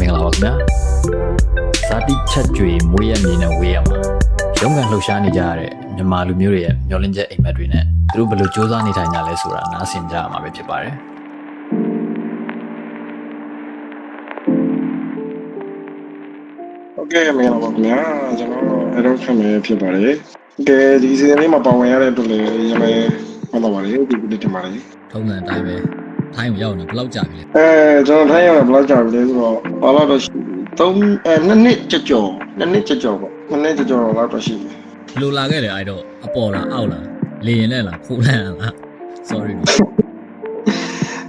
မင်္ဂလာပါခင်ဗျာဇာတိချက်ကြွေမွေးရမြေနဲ့ဝေးရမှာရုံးကန်လှုပ်ရှားနေကြရတဲ့မြန်မာလူမျိုးတွေရဲ့မျောလင့်ချက်အိမ်မက်တွေနဲ့သူတို့ဘယ်လိုစူးစမ်းနေထိုင်ကြလဲဆိုတာနားဆင်ကြရမှာပဲဖြစ်ပါတယ်ဟုတ်ကဲ့မင်္ဂလာပါခင်ဗျာကျွန်တော်အဲ့တော့ခင်ဗျာဖြစ်ပါတယ်ကဲဒီစီဇန်လေးမှာပါဝင်ရတဲ့အတွက်လည်းရမယ်မှတ်ပါပါတယ်ဒီကုတင်ပါတယ်ထုံးစံအတိုင်းပဲ ထိုင်းကိုရောက်နေဘယ်လောက်ကြာပြီလဲအဲကျွန်တော်ထိုင်းရတာဘယ်လောက်ကြာပြီလဲဆိုတော့ဘာလို့တော့ရှိ3အဲနှစ်နှစ်ကြော်ကြော်နှစ်နှစ်ကြော်ကြော်ပေါ့နှစ်နှစ်ကြော်ကြော်လောက်တော့ရှိပြီဘယ်လိုလာခဲ့လဲအဲ့တော့အပေါ်လားအောက်လားလေရင်နဲ့လားခိုးလန့်လား sorry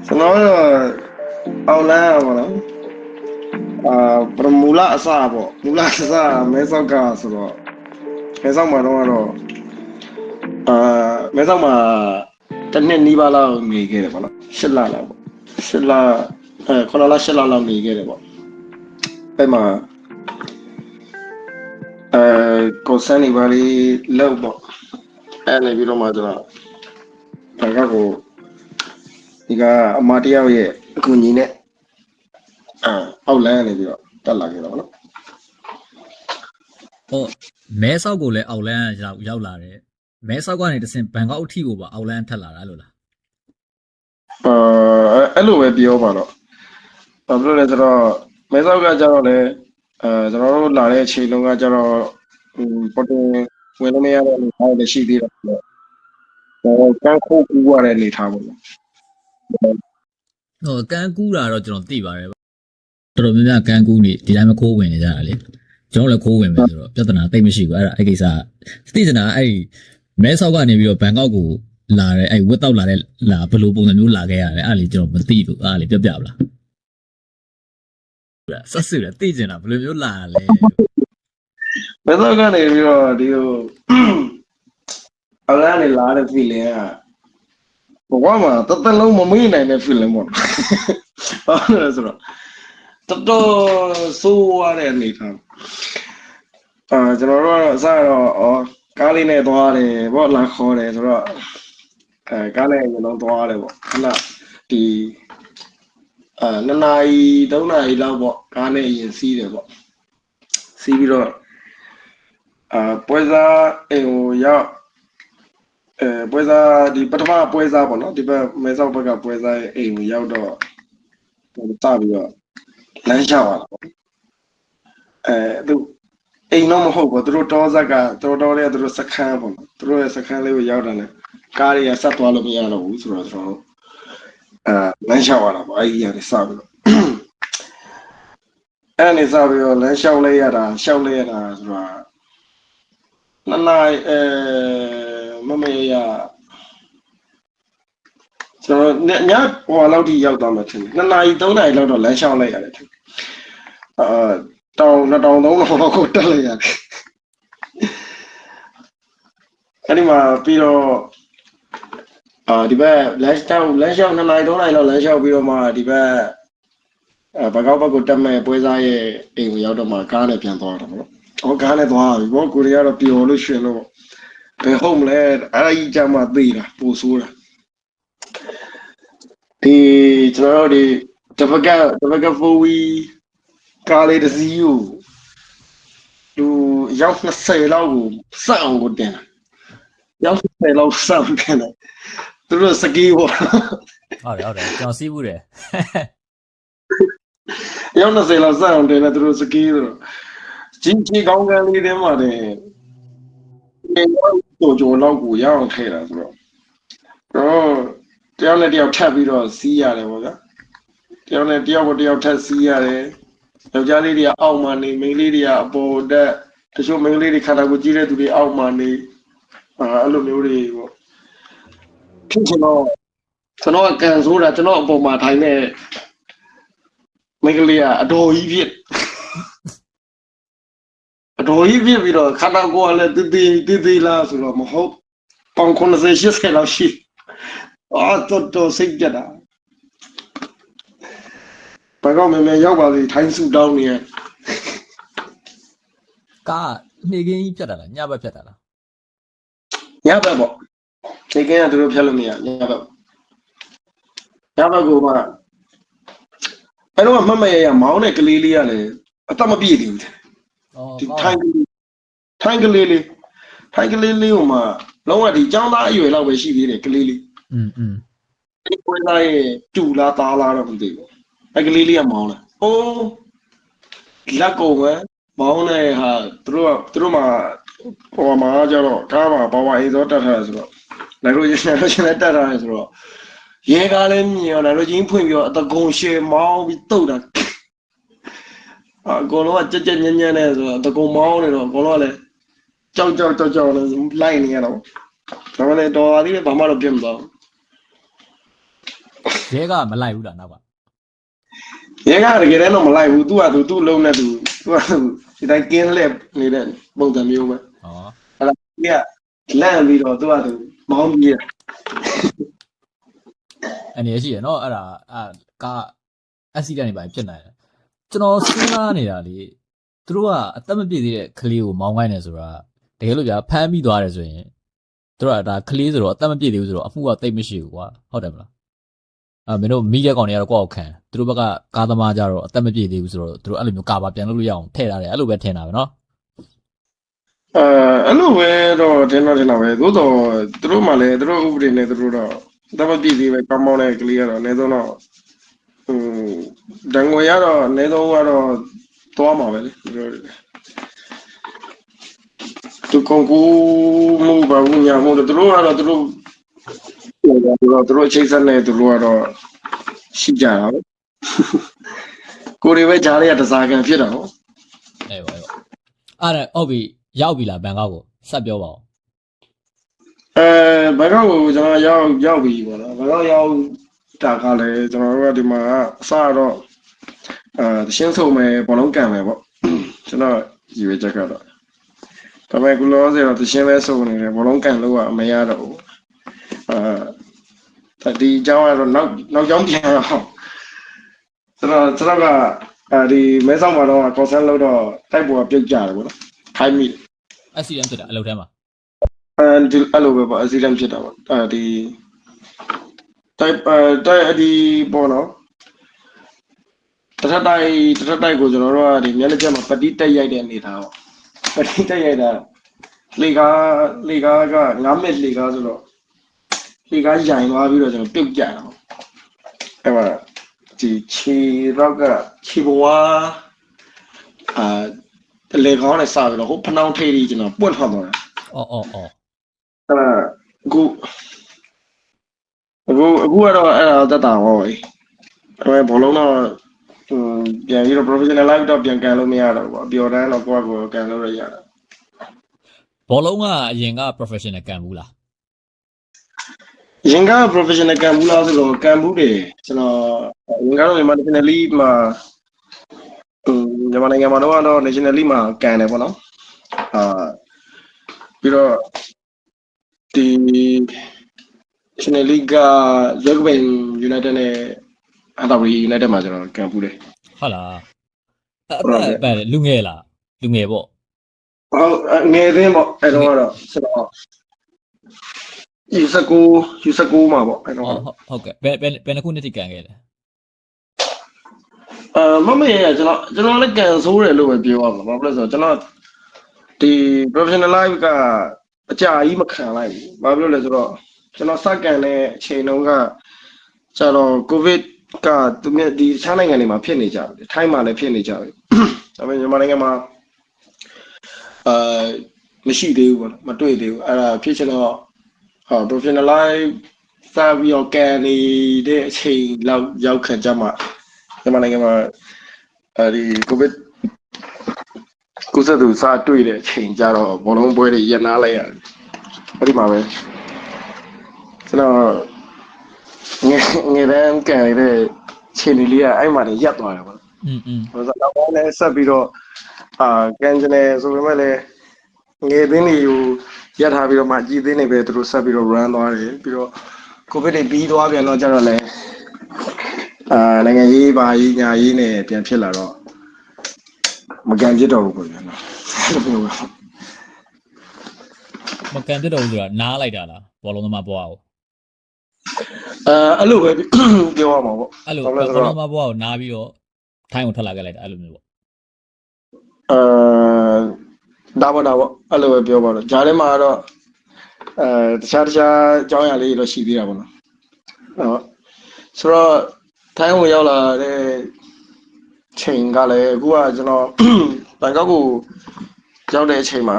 ကျွန်တော်ကတော့အောက်လန်းပါတော့အာပရမူလာအစပေါ့မူလာအစမဲဆောက်ကဆိုတော့မဲဆောက်မှာတော့ကတော့အာမဲဆောက်မှာ တစ်နှစ်နီးပါးလောက်နေခဲ့တယ်ပေါ့နော်ရှစ်လလောက်ပေါ့ရှစ်လအဲခုနလရှစ်လလောက်နေခဲ့တယ်ပေါ့အဲ့မှာအဲကိုစန်နေပါလေလောက်ပေါ့အဲ့နေပြီးတော့မှကျွန်တော်ဒါကကိုဒီကအမတယောက်ရဲ့အကူအညီနဲ့အာအောက်လန်းကနေပြီးတော့တက်လာခဲ့တော့ဗောနော်ဟောမဲဆောက်ကိုလည်းအောက်လန်းရောက်ရောက်လာတယ် မဲဆောက်ကနေတဆင်ဘန်ကောက်အထိကိုပါအောက်လန်းထက်လာတာလို့လားအာအဲ့လိုပဲပြောပါတော့ဘာဖြစ်လို့လဲဆိုတော့မဲဆောက်ကကျတော့လေအဲကျွန်တော်တို့လာတဲ့အချိန်လုံးကကျတော့ဟိုပေါ်တင်ဝင်လို့မရတဲ့အနေအထားတွေရှိသေးတယ်ဆိုတော့ဟိုကန်းခိုးကူးရတဲ့အနေအထားပေါ့နော်ဟိုကန်ကူးတာတော့ကျွန်တော်သိပါတယ်တော်တော်များများကန်ကူးနေဒီတိုင်းမခိုးဝင်နေကြတာလေကျွန်တော်လည်းခိုးဝင်မယ်ဆိုတော့ပြဿနာတိတ်မရှိဘူးအဲ့ဒါအဲ့ကိစ္စသိချင်တာအဲ့ မဲဆောက်ကနေပြီးတော့ဘန်ကောက်ကိုလာတယ်အဲ့ဝက်တောက်လာတဲ့လာဘယ်လိုပုံစံမျိုးလာခဲ့ရလဲအဲ့ဒါလေးကျွန်တော်မသိဘူးအဲ့ဒါလေးပြပြပလားဆက်စစ်တယ်သိချင်တာဘယ်လိုမျိုးလာရလဲမဲဆောက်ကနေပြီးတော့ဒီဟိုအောက်လန်းကနေလာတဲ့ feeling ကဘဝမှာတသက်လုံးမမေ့နိုင်တဲ့ feeling ပေါ့နော်။ဘာလို့လဲဆိုတော့တော်တော်ဆိုးရတဲ့အနေထား။အာကျွန်တော်တို့ကတော့အစတော့ဩ ကားလေးနဲ့သွားတယ်ပေါ့လာခေါ်တယ်ဆိုတော့အဲကားနဲ့ကျွန်တော်သွားတယ်ပေါ့ခဏဒီအာနှစ်နာရီသုံးနာရီလောက်ပေါ့ကားနဲ့ရင်စီးတယ်ပေါ့စီးပြီးတော့အာပွဲစားအိမ်ကိုရောက်အဲပွဲစားဒီပထမပွဲစားပေါ့နော်ဒီဘက်မဲဆောက်ဘက်ကပွဲစားရဲ့အိမ်ကိုရောက်တော့ဟိုတပြီးတော့လမ်းလျှောက်ရတာပေါ့အဲသူ အိမ်တော့မဟုတ်ဘူးသူတို့တောဇက်ကသူတို့တောလေးကသူတို့စခန်းပေါ့နော်သူတို့ရဲ့စခန်းလေးကိုရောက်တယ်လေကားတွေကဆက်သွားလို့မရတော့ဘူးဆိုတော့ကျွန်တော်တို့အဲလမ်းလျှောက်ရတာပေါ့အဲဒီကနေစပြီးတော့အဲ့ဒါနေစပြီးတော့လမ်းလျှောက်လိုက်ရတာလျှောက်လိုက်ရတာဆိုတော့နှစ်နာရီအဲမမေရကျွန်တော်ညညဟိုလောက်ထိရောက်သွားမှထင်တယ်နှစ်နာရီသုံးနာရီလောက်တော့လမ်းလျှောက်လိုက်ရတယ်ထင်တယ်အာ တောင်နှစ်တောင်သုံးတောင်လောက်ကိုတက်လိုက်ရတယ်အဲ့ဒီမှာပြီးတော့အာဒီဘက်လမ်းလျှောက်လမ်းလျှောက်နှစ်နာရီသုံးနာရီလောက်လမ်းလျှောက်ပြီးတော့မှဒီဘက်အဲဘကောက်ဘက်ကိုတက်မဲ့ပွဲစားရဲ့အိမ်ကိုရောက်တော့မှကားနဲ့ပြန်သွားတော့ဗောနော်ဟောကားနဲ့သွားပြီဘောကိုရီးယားတော့ပျော်လို့ရှင်လို့ဘယ်ဟုတ်မလဲအဲ့ဒါကြီးကြမှာသိတာပူဆိုးတာဒီကျွန်တော်တို့ဒီတပကတပကဖိုဝီ ကားလေးတစ်စီးကိုလူရောက်20လောက်ကိုစအောင်ကိုတင်တာရောက်20လောက်စအောင်တင်တယ်သူတို့စကီးပေါ့ဟုတ်တယ်ဟုတ်တယ်ကျွန်တော်စီးဘူးတယ်ရောက်20လောက်စအောင်တင်တယ်သူတို့စကီးဆိုတော့ကြီးကြီးကောင်းကန်းလေးတွေမှာတယ်ဒီတော့ကြိုကြိုလောက်ကိုရအောင်ထဲတာဆိုတော့တော့တယောက်နဲ့တယောက်ထပ်ပြီးတော့စီးရတယ်ပေါ့ဗျာတယောက်နဲ့တယောက်ကိုတယောက်ထပ်စီးရတယ် ယောက်ျားလေးတွေကအောက်မှာနေမိန်းလေးတွေကအပေါ်တက်တချို့မိန်းလေးတွေခန္ဓာကိုယ်ကြီးတဲ့သူတွေအောက်မှာနေအာအဲ့လိုမျိုးတွေပေါ့ဖြစ်ချင်တော့ကျွန်တော်ကကန်ဆိုးတာကျွန်တော်အပေါ်မှာထိုင်နေမိန်းကလေးကအတော်ကြီးဖြစ်အတော်ကြီးဖြစ်ပြီးတော့ခန္ဓာကိုယ်ကလည်းတည်တည်တည်တည်လားဆိုတော့မဟုတ်ပေါင်90 80လောက်ရှိအာတော်တော်စိတ်ကြတာ ဘာကောင်းမမဲရောက်ပါစေထိုင်းစုတောင်းနေရ ကားနေကင်းကြီးဖြတ်တာလားညဘက်ဖြတ်တာလား ညဘက်ပေါ့ဒီကင်းကသူတို့ဖျက်လို့မရညဘက်ညဘက်ကိုမှ အဲ့တော့မမရရမောင်းတဲ့ကလေးလေးကလည်းအသက်မပြည့်သေးဘူးတဲ့ အော် ဒီ ကော ထို င်း င်းကလေးထိုင်းကလေးလေးထိုင်းကလေးလေးဟိုမှာလုံးဝဒီចောင်းသားအရွယ်လောက်ပဲရှိသေးတယ်ကလေးလေး อืมอืม ဒီပွဲသားရဲ့ကျူလားသားလားတော့မသိဘူး အဲ့ကလေးလေးကမောင်းလာအိုးလက်ကုံပဲမောင်းနေဟာသူတို့ကသူတို့မှာဟိုမှာကျတော့ကားမှာဘာဝအေးသောတက်ထားတယ်ဆိုတော့လည်းလို့ရင်းလည်းရှင်လည်းတက်ထားတယ်ဆိုတော့ရဲကားလည်းမြင်ရတယ်လို့ချင်းဖွင့်ပြီးတော့အတကုံရှေမောင်းပြီးတုတ်တာအကောင်လုံးကကြက်ကြက်ညံ့ညံ့နေဆိုတော့အတကုံမောင်းနေတော့အကောင်လုံးကလည်းကြောက်ကြောက်ကြောက်ကြောက်နေလိုက်နေရတော့ဒါမှလည်းတော်ပါသေးတယ်ဘာမှတော့ပြတ်မသွားဘူးရဲကမလိုက်ဘူးလားနောက်က ရဲကတကယ်တမ်းတော့မလိုက်ဘူးသူကသူသူ့အလုံးနဲ့သူသူကသူဒီတိုင်းကင်းလှည့်နေတဲ့ပုံစံမျိုးပဲဩဒီကလန့်ပြီးတော့သူကသူမောင်းပြေးတာအနေရရှိရနော်အဲ့ဒါအာကားအက်ဆီဒန့်တွေပါဖြစ်နိုင်တယ်ကျွန်တော်စဉ်းစားနေတာလေသူတို့ကအသက်မပြည့်သေးတဲ့ကလေးကိုမောင်းခိုင်းနေဆိုတာတကယ်လို့ဗျာဖမ်းပြီးသွားတယ်ဆိုရင်သူတို့ကဒါကလေးဆိုတော့အသက်မပြည့်သေးဘူးဆိုတော့အမှုကတိတ်မရှိဘူးကွာဟုတ်တယ်မလား အာမင်းတို့မိတဲ့ကောင်တွေကတော့ကိုယ့်အောက်ခံသူတို့ဘက်ကကားသမားကြတော့အသက်မပြည့်သေးဘူးဆိုတော့သူတို့အဲ့လိုမျိုးကာပါပြန်လုပ်လို့ရအောင်ထည့်ထားတယ်အဲ့လိုပဲထင်တာပဲနော်အဲအဲ့လိုပဲတော့တင်းတော့တင်းတော့ပဲသို့တော့သူတို့မှလည်းသူတို့ဥပဒေနဲ့သူတို့တော့တမပြည့်သေးပဲကောင်းမောင်းတဲ့ကလေးကတော့အနည်းဆုံးတော့ဟိုဒဏ်ငွေရတော့အနည်းဆုံးကတော့သွားမှာပဲလေသူတို့သူကုန်ကူမှုဘာဘူးညာမှုတို့သူတို့ကတော့သူတို့ ဟိုတော့သူတို့အချိန်ဆက်နေသူတို့ကတော့ရှိကြတာပဲကိုယ်တွေပဲဂျားလေးကတစားကန်ဖြစ်တာဟုတ်အေးပါအေးပါအဲ့ဒါဟုတ်ပြီရောက်ပြီလားဘန်ကောက်ကိုဆက်ပြောပါဦးအဲဘန်ကောက်ကိုကျွန်တော်ရောက်ရောက်ပြီပေါ့နော်ဘန်ကောက်ရောက်တာကလည်းကျွန်တော်တို့ကဒီမှာအစတော့အဲတရှင်းဆုံးမယ်ဘောလုံးကန်မယ်ပေါ့ကျွန်တော်ရည်ရွယ်ချက်ကတော့ဒါပေမဲ့ကုလောဆယ်တော့တရှင်းလဲဆုံးနေတယ်ဘောလုံးကန်လို့ကမရတော့ဘူး အဲဒီအကြောင်းကတော့နောက်နောက်ကြောင်းပြန်တော့ကျွန်တော်ကျွန်တော်ကအဲဒီမဲဆောက်မှာတော့ကော်ဆန်လို့တော့တိုက်ပေါ်ကပြုတ်ကြတယ်ပေါ့နော်ခိုင်းမိတယ်အက်ဆီဒန့်ဖြစ်တာအလုပ်ထဲမှာအဲဒီအဲ့လိုပဲပေါ့အစီအစဉ်ဖြစ်တာပေါ့အဲဒီ type အဲ type အဒီပေါ့နော်တထတိုက်တထတိုက်ကိုကျွန်တော်တို့ကဒီမျက်နှာချက်မှာပတိတက်ရိုက်တဲ့အနေထားပေါ့ပတိတက်ရိုက်တာလေကားလေကားက9မိနစ်လေကားဆိုတော့ လေကားရိုင်သွားပြီးတော့ကျွန်တော်ပြုတ်ကြတာပေါ့အဲ့မှာဒီခြေတော့ကခြေဘဝအာလေကောင်းနဲ့စပြီးတော့ဟိုဖနှောင်းထိပ်ကြီးကျွန်တော်ပွတ်ထွက်သွားတာအော်အော်အော်အဲ့ဒါအခုအခုအခုကတော့အဲ့ဒါတက်တာဟောပြီအဲ့ဘောလုံးတော့ဟိုပြန်ပြီးတော့ professional live တော့ပြန်ကန်လို့မရတော့ဘူးအပျော်တန်းတော့ကိုယ့်ကိုယ်ကန်လို့ရရတာဘောလုံးကအရင်က professional ကန်ဘူးလား ရင်က professional ကန်ဘူးလားဆိုတော့ကန်ဘူးတယ်ကျွန်တော်ရင်ကတော့မြန်မာ national league မှာဟိုမြန်မာနိုင်ငံမှာတော့ national league မှာကန်တယ်ပေါ့နော်အာပြီးတော့ဒီ national league က Yogben United နဲ့ Antwerp United မှာကျွန်တော်ကန်ဘူးတယ်ဟုတ်လားအဲ့ဟုတ်တယ်အဲ့ပဲလူငယ်လားလူငယ်ပေါ့ဟုတ်အငယ်သေးပေါ့အဲ့တော့ကတော့ ဆိုတော့29 29မှာပေါ့အဲ့တော့ဟုတ်ဟုတ်ဟုတ်ကဲ့ဘယ်ဘယ်ဘယ်နှစ်ခုနှစ်ထိကန်ခဲ့လဲအာမမေရကျွန်တော်ကျွန်တော်လည်းကန်ဆိုးတယ်လို့ပဲပြောရမှာဘာဖြစ်လဲဆိုတော့ကျွန်တော်ဒီ professional life ကအကြာကြီးမခံလိုက်ဘူးဘာဖြစ်လို့လဲဆိုတော့ကျွန်တော်စကန်တဲ့အချိန်တုန်းကကျတော့ covid ကသူမြဒီတခြားနိုင်ငံတွေမှာဖြစ်နေကြတယ်ထိုင်းမှာလည်းဖြစ်နေကြတယ်ဒါပေမဲ့မြန်မာနိုင်ငံမှာအာမရှိသေးဘူးပေါ့နော်မတွေ့သေးဘူးအဲ့ဒါဖြစ်ချင်တော့ ဟော professional life စပြီးတော့ကန်နေတဲ့အချိန်လောက်ရောက်ခံကြမှာ မြန်မာနိုင်ငံမှာအဲဒီ covid ကုသသူစားတွေ့တဲ့အချိန်ကြတော့ဘောလုံးပွဲတွေရပ်နားလိုက်ရတယ်အဲ့ဒီမှာပဲကျွန်တော်ငယ်ငယ်တန်းကန်ရတဲ့ချိန်လေးကအဲ့မှာနေရပ်သွားတယ်ပေါ့ อืมอืม ဟိုဆိုတော့တော့လည်းဆက်ပြီးတော့အာကန်ကျနေဆိုပေမဲ့လည်းငယ်သင်းတွေကို ရပ်ထားပြီးတော့မှကြည်သင်းတွေပဲသူတို့ဆက်ပြီးတော့ run သွားတယ်ပြီးတော့ covid တွေပြီးသွားပြန်တော့ကြတော့လည်းအာနိုင်ငံရေးပါရေးညာရေးနဲ့ပြန်ဖြစ်လာတော့မကန်ဖြစ်တော့ဘူးပေါ့ဗျာနော်အဲ့လိုမျိုးပဲမကန်ပြတော့ဘူးဆိုတာနားလိုက်တာလားဘောလုံးသမားဘွားကိုအဲအဲ့လိုပဲပြောရမှာပေါ့အဲ့လိုဟုတ်ဘောလားဆိုတော့လုံးသမားဘွားကိုနားပြီးတော့ထိုင်းကိုထွက်လာခဲ့လိုက်တာအဲ့လိုမျိုးပေါ့အဲ ဒါပေါ့ဒါပေါ့အဲ့လိုပဲပြောပါတော့ဂျားထဲမှာတော့အဲတခြားတခြားအကြောင်းအရာလေးတွေတော့ရှိသေးတာပေါ့နော်ဟုတ်ဆိုတော့ထိုင်းကိုရောက်လာတဲ့ချိန်ကလည်းအခုကကျွန်တော်ဘန်ကောက်ကိုရောက်တဲ့အချိန်မှာ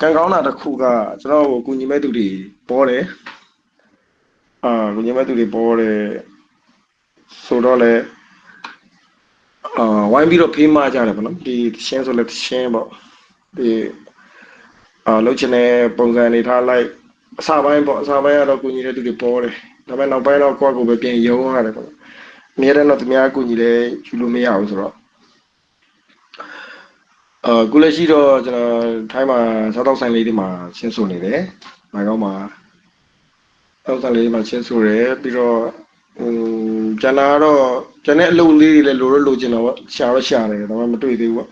ကံကောင်းတာတစ်ခုကကျွန်တော်ကိုကူညီမဲ့သူတွေပေါ်တယ်အာကူညီမဲ့သူတွေပေါ်တယ်ဆိုတော့လေအာဝိုင်းပြီးတော့ဖေးမကြတယ်ပေါ့နော်ဒီရှင်းဆိုလဲရှင်းပေါ့ ဒီအာလှုပ်ချင်တဲ့ပုံစံအနေထားလိုက်အစာပိုင်းပေါ့အစာပိုင်းကတော့ကိုကြီးတဲ့သူတွေပေါ်တယ်ဒါပေမဲ့နောက်ပိုင်းတော့ကိုယ့်ကိုယ်ပဲပြန်ယုံရတယ်ပေါ့အများတဲ့တော့သူများကိုကြီးလဲယူလို့မရဘူးဆိုတော့အာကုလက်ရှိတော့ကျွန်တော်ထိုင်းမှာစားတော့ဆိုင်လေးတွေမှာရှင်းဆိုနေတယ်။မိုင်ကောင်းမှာစားတော့ဆိုင်လေးတွေမှာရှင်းဆိုတယ်ပြီးတော့ဟိုကျန်တာကတော့ကျန်တဲ့အလုပ်လေးတွေလည်းလိုတော့လိုချင်တော့ဗောရှာတော့ရှာတယ်ဒါပေမဲ့မတွေ့သေးဘူးဗော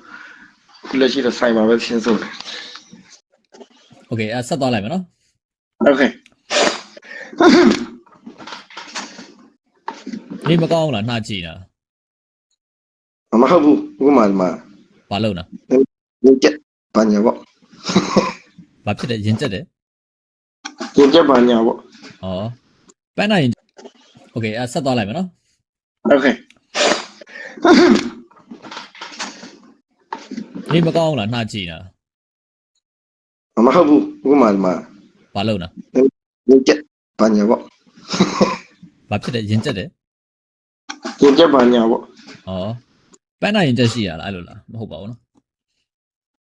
ခုလက်ရှိတော့ဆိုင်မှာပဲရှင်းစိုးတယ် โอเคအဲ့ဆက်သွားလိုက်မယ်နော် โอเค နေမကောင်းဘူးလားနှာကြည့်နေတာ မဟုတ်ဘူးအခုမှဒီမှာ ဘာလို့လဲ ရင်ကျက်ဘာညာဗော ဘာဖြစ်တယ်ရင်ကျက်တယ် ရင်ကျက်ဘာညာဗော ဩပန်းနိုင်ရင်โอเคအဲ့ဆက်သွားလိုက်မယ်နော် โอเค နေမကောင်းလားနှာကြည့်လားမဟုတ်ဘူးဥပမာမှာဘာလုပ်လားရင်ကျက်ဘာညာပေါ့ဘာဖြစ်လဲရင်ကျက်တယ်ရင်ကျက်ဘာညာပေါ့ဩပန်းနိုင်ရင်ကျက်ရှိရလားအဲ့လိုလားမဟုတ်ပါဘူးနော်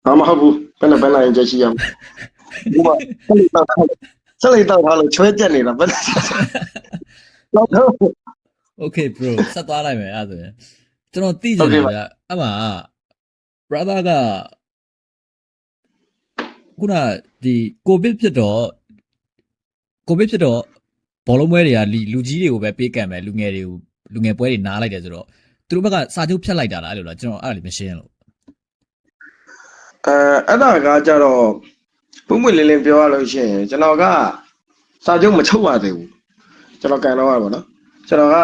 ဟာမဟုတ်ဘူးပန်းနဲ့ပန်းနိုင်ရင်ကျက်ရှိရမှာဥပမာဆက်လိုက်တော့ထားလို့ချွဲကျက်နေတာပန်းတော့ Okay bro ဆက်သွားလိုက်မယ်အဲ့ဒါဆိုရင်ကျွန်တော်သိကြတယ်ဗျအဲ့မှာ brother ကခုနဒီကိုဗစ်ဖြစ်တော့ကိုဗစ်ဖြစ်တော့ဘောလုံးပွဲတွေကလူလူကြီးတွေကိုပဲပေးကမ်းမယ်လူငယ်တွေကိုလူငယ်ပွဲတွေနားလိုက်တယ်ဆိုတော့သူတို့ဘက်ကစာချုပ်ဖြတ်လိုက်တာလားအဲ့လိုလားကျွန်တော်အဲ့ဒါလေးမရှင်းလို့အဲအဲ့ဒါကကြတော့ပုံမှန်လင်းလင်းပြောရလို့ရှိရင်ကျွန်တော်ကစာချုပ်မချုပ်ရသေးဘူးကျွန်တော်ကန်တော့ရပါတော့ကျွန်တော်က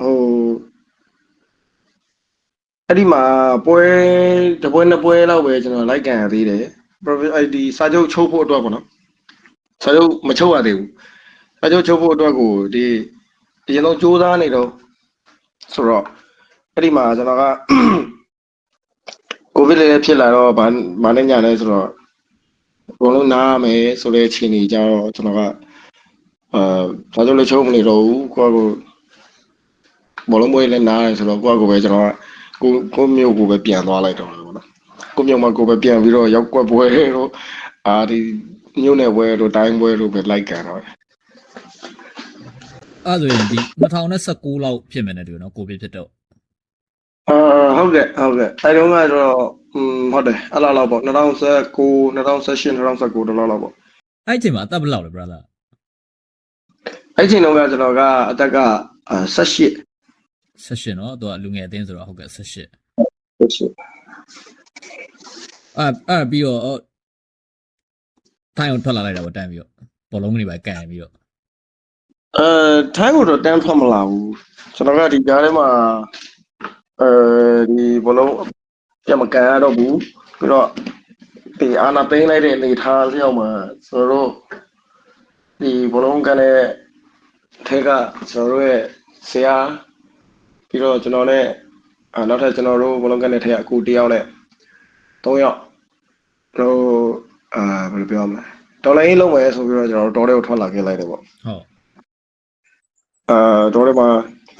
ဟို အဲ့ဒီမှာပွဲတစ်ပွဲနှစ်ပွဲလောက်ပဲကျွန်တော်လိုက်ကန်ရသေးတယ် profit ID စာချုပ်ချုပ်ဖို့အတွက်ပေါ့နော်စာချုပ်မချုပ်ရသေးဘူးစာချုပ်ချုပ်ဖို့အတွက်ကိုဒီအရင်ဆုံးစူးစမ်းနေတော့ဆိုတော့အဲ့ဒီမှာကျွန်တော်ကကိုဗစ်လည်းဖြစ်လာတော့ဗာမနဲ့ညာလဲဆိုတော့အကုန်လုံးနားရမယ်ဆိုတဲ့အခြေအနေကြတော့ကျွန်တော်ကအာဘာလို့လဲချုံမနေတော့ဘူးကိုကကိုဘောလုံးပွဲလည်းနားရဆိုတော့ကိုကကိုပဲကျွန်တော်က ကိုကိုမျိုးကိုပဲပြန်သွားလိုက်တော့တယ်ပေါ့နော်ကိုမျိုးမှာကိုပဲပြန်ပြီးတော့ရောက်ကွက်ပွဲတို့အာဒီမြို့နယ်ပွဲတို့တိုင်းပွဲတို့ပဲလိုက်ကန်တော့တယ်အဲ့ဒါဆိုရင်ဒီ2019လောက်ဖြစ်မယ်နဲ့တူနော်ကိုဗစ်ဖြစ်တော့အာဟုတ်ကဲ့ဟုတ်ကဲ့အဲတုန်းကတော့อืมဟုတ်တယ်အဲ့လောက်လောက်ပေါ့2019 2018 2019တလောက်လောက်ပေါ့အဲ့ဒီအချိန်မှာအသက်ဘယ်လောက်လဲ brother အဲ့ချိန်တုန်းကကျွန်တော်ကအသက်ကအာ18 18เนาะသူကလူငယ်အသင်းဆိုတော့ဟုတ်ကဲ့18 18 အဲ့အဲ့ပြီးတော့အော်ထိုင်းအောင်ထွက်လာလိုက်တာပေါ့တန်းပြီးတော့ဘောလုံးကနေပဲကန်ပြီးတော့ အဲထိုင်းကိုတော့တန်းထွက်မလာဘူးကျွန်တော်ကဒီကြားထဲမှာအဲဒီဘလုံးပြမကန်ရတော့ဘူးပြီးတော့ဒီအာနာသိမ်းလိုက်တဲ့အနေထားလျောက်မှာဆိုတော့ဒီဘလုံးကန်တဲ့ထဲကကျွန်တော်တို့ရဲ့ဆရာ ပြီးတော့ကျွန်တော်နဲ့အာနောက်ထပ်ကျွန်တော်တို့ဘလုံးကန်တဲ့ထဲကအကူတယောက်နဲ့၃ယောက်တို့အာဘယ်လိုပြောမလဲဒေါ်လာရေးလုံးမယ်ဆိုပြီးတော့ကျွန်တော်တို့တော်တဲ့ကိုထွက်လာခဲ့လိုက်တယ်ပေါ့ဟုတ်အာတော့လည်းမှာ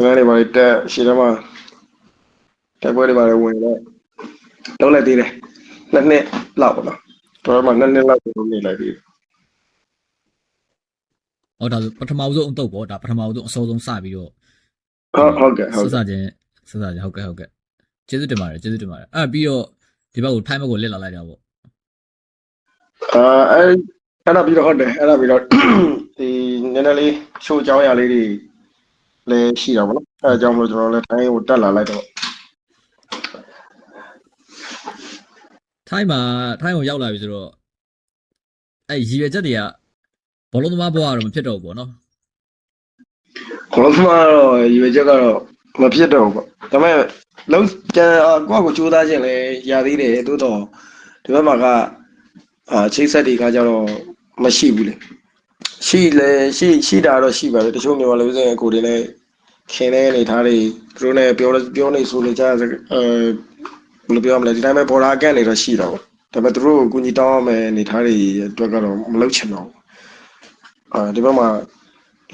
ငန်းတွေပါတက်ရှေ့ထဲမှာတက်ပွဲတွေပါဝင်တော့လုံးလိုက်သေးတယ်နှစ်နှစ်လောက်ပေါ့နော်တော့လည်းမှာနှစ်နှစ်လောက်လုံးနေလိုက်သေးတယ်ဟောဒါဆိုပထမဦးဆုံးအတုပ်ပေါ့ဒါပထမဦးဆုံးအစောဆုံးစပြီးတော့ ဟုတ်ဟုတ်ကဲ့ဟုတ်စစကဲ့ချင်းစစချင်းဟုတ်ကဲ့ဟုတ်ကဲ့ကျေးဇူးတင်ပါတယ်ကျေးဇူးတင်ပါတယ်အဲ့ပြီးတော့ဒီဘက်ကိုထိုင်းဘက်ကိုလစ်လာလိုက်တာပေါ့အာအဲအဲ့ဒါပြီးတော့ဟုတ်တယ်အဲ့ဒါပြီးတော့ဒီနည်းနည်းလေးရှိုးအကြောင်းအရာလေးတွေလည်းရှိတာပေါ့နော်အဲအကြောင်းမလို့ကျွန်တော်လည်းတိုင်းကိုတက်လာလိုက်တော့ထိုင်းမှာထိုင်းကိုရောက်လာပြီဆိုတော့အဲ့ရည်ရွယ်ချက်တွေကဘောလုံးသမားဘဝကတော့မဖြစ်တော့ဘူးပေါ့နော် ခေါင်းသမားတော့ရွေချက်ကတော့မဖြစ်တော့ဘူးပေါ့ဒါပေမဲ့လုံးကျန်အာကိုယ့်ကိုကြိုးစားခြင်းလဲရသေးတယ်တိုးတော့ဒီဘက်မှာကအာချိတ်ဆက်တွေကကြတော့မရှိဘူးလေရှိလဲရှိရှိတာတော့ရှိပါတယ်တချို့မြန်မာလူစင်ကိုတွေလည်းခင်တဲ့အနေထားတွေသူတို့လည်းပြောပြောနေဆိုနေကြအဲဘယ်လိုပြောရမလဲဒီတိုင်းပဲဘော်လာကန်နေတော့ရှိတော့ဒါပေမဲ့သူတို့ကိုကူညီတောင်းရမယ်အနေထားတွေအတွက်ကတော့မလုပ်ချင်တော့ဘူးအာဒီဘက်မှာ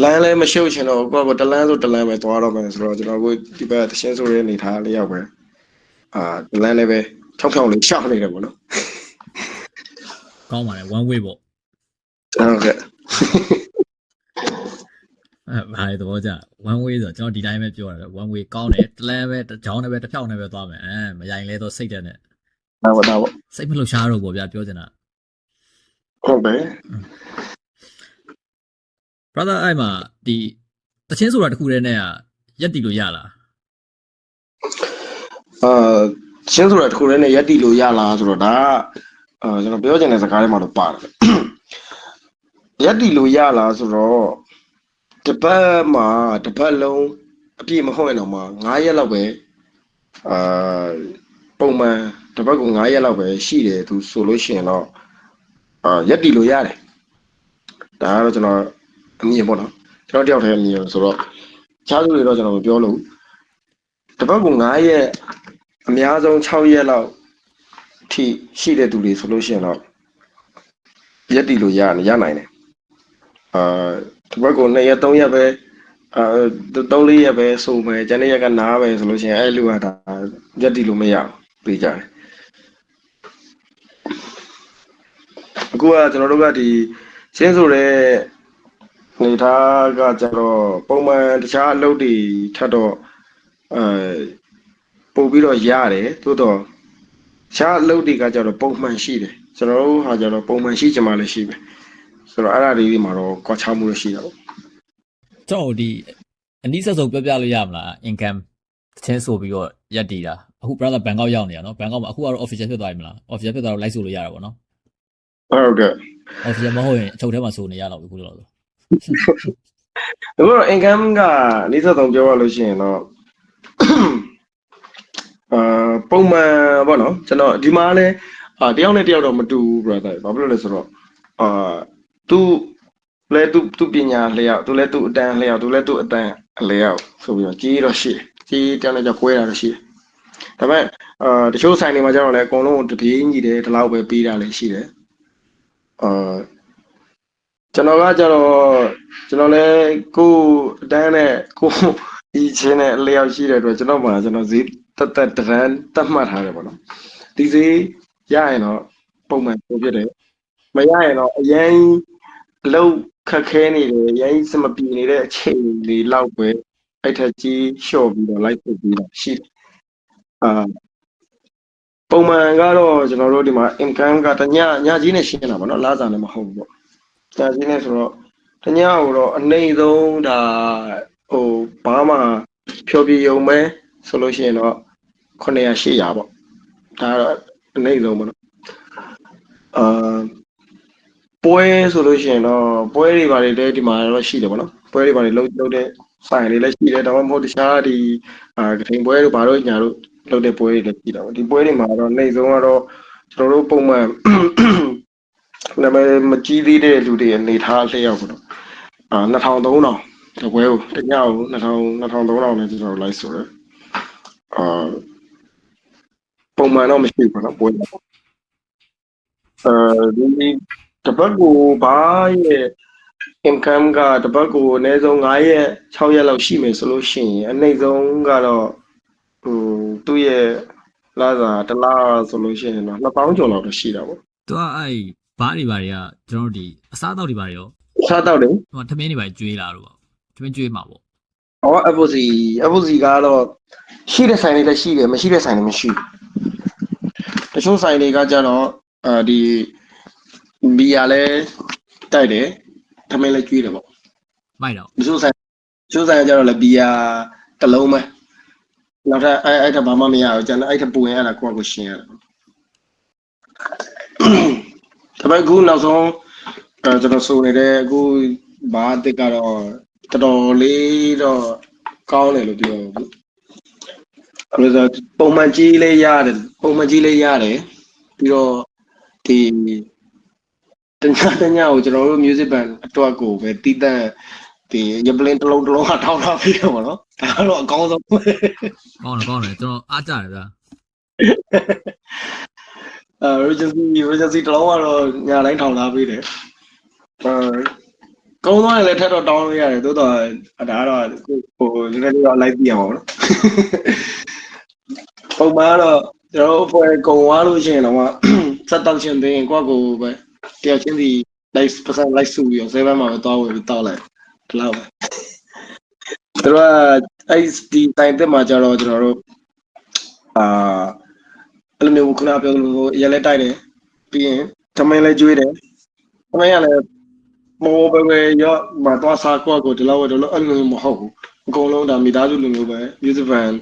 လမ်းလည်းမရှုပ်ချင်တော့ကိုယ့်ကတလန်းဆိုတလန်းပဲသွားတော့မယ်ဆိုတော့ကျွန်တော်ကိုဒီဘက်တရှင်းဆိုတဲ့အနေထားလေးရောက်ပဲအာတလန်းလည်းပဲဖြောင်းဖြောင်းလေးရှောက်နေတယ်ပေါ့နော်ကောင်းပါတယ် one way ပေါ့ဟုတ်ကဲ့အဲဘာလဲသဘောကျ one way ဆိုတော့ကျွန်တော်ဒီတိုင်းပဲပြောတာပဲ one way ကောင်းတယ်တလန်းပဲတစ်ကြောင်းနဲ့ပဲတစ်ဖြောင်းနဲ့ပဲသွားမယ်အဲမရိုင်လဲတော့စိတ်တက်နဲ့ဒါပေါ့ဒါပေါ့စိတ်မလှုပ်ရှားတော့ပေါ့ဗျာပြောချင်တာဟုတ်ပဲ brother အဲ့မှာဒီတချင်းဆိုတာတစ်ခုတည်းနဲ့ကရက်တီလို့ရလားအာရှင်းဆိုတာတစ်ခုတည်းနဲ့ရက်တီလို့ရလားဆိုတော့ဒါကအာကျွန်တော်ပြောချင်တဲ့စကားထဲမှာတော့ပါတယ်ရက်တီလို့ရလားဆိုတော့တစ်ပတ်မှာတစ်ပတ်လုံးအပြည့်မဟုတ်ရင်တော့မှ9ရက်လောက်ပဲအာပုံမှန်တစ်ပတ်က9ရက်လောက်ပဲရှိတယ်သူဆိုလို့ရှိရင်တော့အာရက်တီလို့ရတယ်ဒါကတော့ကျွန်တော် အမြင်ပေါ့နော်ကျွန်တော်တယောက်တည်းအမြင်ဆိုတော့ချားသူတွေတော့ကျွန်တော်မပြောလို့တစ်ပတ်က9ရက်အများဆုံး6ရက်လောက်ထိရှိတဲ့သူတွေဆိုလို့ရှိရင်တော့ရက်တီလို့ရရနိုင်တယ်အာတစ်ပတ်က2ရက်3ရက်ပဲအာ3 4ရက်ပဲဆိုမယ်ကျန်တဲ့ရက်ကနားပဲဆိုလို့ရှိရင်အဲ့လူကဒါရက်တီလို့မရဘူးပြေးကြတယ်အခုကကျွန်တော်တို့ကဒီရှင်းဆိုတဲ့ နေသားကကျတော့ပုံမှန်တခြားအလုပ်တွေထပ်တော့အဲပို့ပြီးတော့ရတယ်သို့တော့ရှားအလုပ်တွေကကျတော့ပုံမှန်ရှိတယ်ကျွန်တော်တို့ဟာကျတော့ပုံမှန်ရှိကြမှာလည်းရှိပဲဆိုတော့အဲ့ဒါလေးတွေမှာတော့ကွာခြားမှုလို့ရှိတာပေါ့ကျွန်တော်ဒီအနည်းဆက်ဆုံးပြောပြလို့ရမလား income တချင်းဆိုပြီးတော့ရက်တီတာအခု brother ဘန်ကောက်ရောက်နေရနော်ဘန်ကောက်မှာအခုကတော့ official ဖြစ်သွားပြီမလား official ဖြစ်သွားတော့ live ဆိုလို့ရတာပေါ့နော်ဟုတ်ကဲ့ official မဟုတ်ရင်အချုပ်ထဲမှာဆိုနေရတော့ဘူးခုလောလော ဒါပေမဲ့ income ကအနည်းဆုံးပြောရလို့ရှိရင်တော့အာပုံမှန်ပေါ့နော်ကျွန်တော်ဒီမှာလဲအာတယောက်နဲ့တယောက်တော့မတူဘူး brother ဘာဖြစ်လို့လဲဆိုတော့အာသူလဲသူသူပညာလျောက်သူလဲသူအတန်းလျောက်သူလဲသူအတန်းလျောက်ဆိုပြီးတော့ကြီးတော့ရှိတယ်ကြီးတယောက်နဲ့ကြောက်ကွဲတာတော့ရှိတယ်ဒါပေမဲ့အာတချို့ဆိုင်တွေမှာကျတော့လဲအကုန်လုံးတပြေးညီတယ်ဒီလောက်ပဲပေးတာလည်းရှိတယ်အာ ကျွန်တော်ကကျတော့ကျွန်တော်လဲကိုယ်အတန်းနဲ့ကိုယ်ဒီချင်းနဲ့အလျောက်ရှိတဲ့အတွက်ကျွန်တော်မှာကျွန်တော်ဈေးတက်တက်တရန်တတ်မှတ်ထားတယ်ပေါ့နော်ဒီဈေးရရင်တော့ပုံမှန်ပို့ဖြစ်တယ်မရရင်တော့အရင်အလုပ်ခက်ခဲနေတယ်အရင်စမပြေနေတဲ့အချိန်လေးလောက်ပဲအဲ့ထက်ကြီးလျှော့ပြီးတော့လိုက်ပို့ပြီးတော့ရှိတယ်အာပုံမှန်ကတော့ကျွန်တော်တို့ဒီမှာ income ကတညညကြီးနဲ့ရှင်းတာပေါ့နော်လာစာနဲ့မဟုတ်ဘူးပေါ့ ညကြီးနဲ့ဆိုတော့တညကိုတော့အနှိမ့်ဆုံးဒါဟိုဘာမှဖြောပြယုံမဲဆိုလို့ရှိရင်တော့900 800ပေါ့ဒါကတော့အနှိမ့်ဆုံးပေါ့နော်အာပွဲဆိုလို့ရှိရင်တော့ပွဲတွေဘာတွေလဲဒီမှာတော့ရှိတယ်ပေါ့နော်ပွဲတွေဘာတွေလုံးလုံးတဲ့ဆိုင်တွေလည်းရှိတယ်ဒါမှမဟုတ်တခြားဒီအာကထိန်ပွဲတို့ဘာတို့ညာတို့လုပ်တဲ့ပွဲတွေလည်းရှိတာပေါ့ဒီပွဲတွေမှာတော့နှိမ့်ဆုံးကတော့ကျွန်တော်တို့ပုံမှန် နာမည်မကြီးသေးတဲ့လူတွေအနေထားလျှောက်ပေါ့နော်အာ2000 3000တပွဲကိုတညကို2000 2000 3000နဲ့ကျွန်တော်လိုက်ဆိုတော့အာပုံမှန်တော့မရှိဘူးပေါ့နော်ပွဲအဲဒီတပတ်ကိုဘာရဲ့ income ကတပတ်ကိုအနည်းဆုံး9ရက်6ရက်လောက်ရှိမယ်ဆိုလို့ရှိရင်အနည်းဆုံးကတော့ဟိုသူ့ရဲ့လာစာတစ်လားဆိုလို့ရှိရင်တော့2000ကျော်လောက်တော့ရှိတာပေါ့သူကအဲ့ ဘားတွေဘာတွေကကျွန်တော်တို့ဒီအစားအသောက်တွေဘာတွေရောစားတော့တယ်ဟိုထမင်းတွေဘာတွေကျွေးလာတော့ပေါ့ထမင်းကျွေးမှာပေါ့။အော် FOC FOC ကတော့ရှိတဲ့ဆိုင်တွေလည်းရှိတယ်မရှိတဲ့ဆိုင်တွေမရှိဘူး။တချို့ဆိုင်တွေကကြတော့အာဒီဘီယာလည်းတိုက်တယ်။ထမင်းလည်းကျွေးတယ်ပေါ့မိုက်တော့။တချို့ဆိုင်တချို့ဆိုင်ကကြတော့လည်းဘီယာတစ်လုံးပဲ။နောက်ထပ်အဲ့အဲ့ထပ်ဘာမှမရဘူး။ကျန်တဲ့အဲ့ထပ်ပူရင်အဲ့ဒါကိုယ့်ကိုယ်ရှင်းရတယ်ပေါ့။ ဒါပေမဲ့အခုနောက်ဆုံးအဲကျွန်တော်ဆိုနေတဲ့အခုဘာအစ်ကတော့တော်တော်လေးတော့ကောင်းတယ်လို့ပြောဘူးအဲ့လိုဆိုပုံမှန်ကြီးလေးရတယ်ပုံမှန်ကြီးလေးရတယ်ပြီးတော့ဒီတညတညကိုကျွန်တော်တို့ music band အတွက်ကိုပဲတီးတန့်ဒီရပလင်းတစ်လုံးတစ်လုံးကထောင်းထားပြီးတော့ဗောနော်ဒါကတော့အကောင်းဆုံးကောင်းတယ်ကောင်းတယ်ကျွန်တော်အားကြတယ်ဗျာ အဲ emergency emergency တစ်လုံးကတော့ညတိုင်းထောင်ထားပေးတယ်အဲကောင်းသွားရင်လည်းထပ်တော့တောင်းလို့ရတယ်သို့တော့ဒါကတော့ဟိုနည်းနည်းလေးတော့လိုက်ပြရအောင်နော်ပုံမှန်ကတော့ကျွန်တော်တို့ပွဲကုံသွားလို့ရှိရင်တော့စက်တောက်ချင်းသိရင်ကိုယ့်ကိုယ်ပဲတယောက်ချင်းစီ live percent live စုပြီးတော့7မှာပဲတောင်းဝင်ပြီးတောက်လိုက်ဒီလောက်ပဲသူကအဲ့ဒီတိုင်တက်မှာကျတော့ကျွန်တော်တို့အာ အဲ့လိုမျိုးခုနပြောလို့ရလဲတိုက်တယ်ပြီးရင်ထမင်းလဲကျွေးတယ်ထမင်းကလည်းမောပဲပဲရောမတော့စားကိုကိုဒီလောက်ပဲဒီလောက်အဲ့လိုမျိုးမဟုတ်ဘူးအကုန်လုံးဒါမိသားစုလိုမျိုးပဲ music band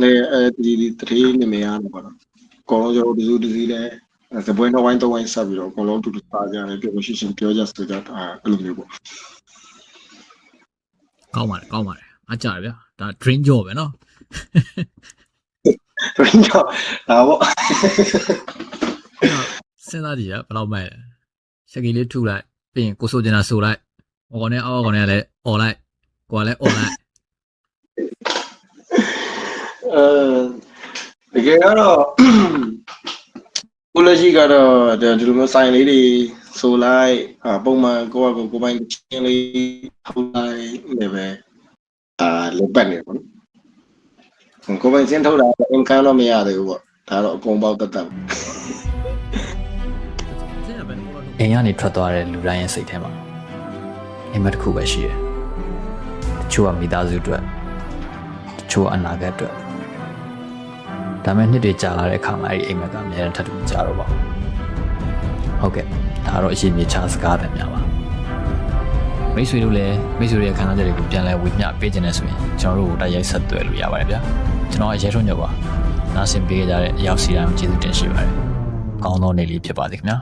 နဲ့အဲဒီဒီတတိနေမရတယ်ပေါ့နော်အကုန်လုံးကျွန်တော်တို့ဒီစုဒီစီလဲစပွဲနှစ်ဝိုင်းသုံးဝိုင်းဆက်ပြီးတော့အကုန်လုံးတူတူစားကြတယ်ပြောရှိရှင်ပြောကြဆိုကြတာအဲ့လိုမျိုးပေါ့ကောင်းပါတယ်ကောင်းပါတယ်အားကြတယ်ဗျာဒါ dream job ပဲနော်ဆိုရ င်တော့ဒါပေါ့စဉ်းစားကြည့်ရဘယ်လောက်မဲ့လဲရှက်ကီလေးထုလိုက်ပြီးရင်ကိုဆိုကျင်တာဆိုလိုက်ဟောကောနဲ့အောက်ကောနဲ့လည်းអော်လိုက်ကိုကလည်းអော်လိုက်အဲတကယ်ကတော့ကိုလက်ရှိကတော့ဒီလိုမျိုးဆိုင်လေးတွေဆိုလိုက်အာပုံမှန်ကိုယ့်အကိုကိုယ်ပိုင်ချင်းလေးထုတ်လိုက်နေပဲအာလက်ပတ်နေပေါ့နော် ကိုယ်ပိုင်ချင်းထုတ်တာအင်ကန်တော့မရသေးဘူးပေါ့ဒါတော့အကုန်ပေါက်တက်တက်စဉ်းရပဲလို့တော့အိမ်ကနေထွက်သွားတဲ့လူတိုင်းရဲ့စိတ်ထဲမှာအိမ်မက်တစ်ခုပဲရှိတယ်။တချို့ကမိသားစုအတွက်တချို့ကအနာဂတ်အတွက်ဒါမဲ့နှစ်တွေကြာလာတဲ့အခါမှာအဲ့ဒီအိမ်မက်ကအများနဲ့ထပ်တူမကြတော့ပါဘူး။ဟုတ်ကဲ့ဒါကတော့အရှိမြေချစကားပဲများပါ မိတ်ဆွေတို့လည်းမိတ်ဆွေတွေရဲ့ခံစားချက်တွေကိုပြန်လဲဝေမျှပေးခြင်းနဲ့ဆိုရင်ကျွန်တော်တို့ကိုတိုက်ရိုက်ဆက်သွယ်လို့ရပါတယ်ဗျာကျွန်တော်အရဲထုံးညောပါနားဆင်ပေးကြတဲ့အရောက်စီတိုင်းကိုကျေးဇူးတင်ရှိပါတယ်ကောင်းသောနေ့လေးဖြစ်ပါစေခင်ဗျာ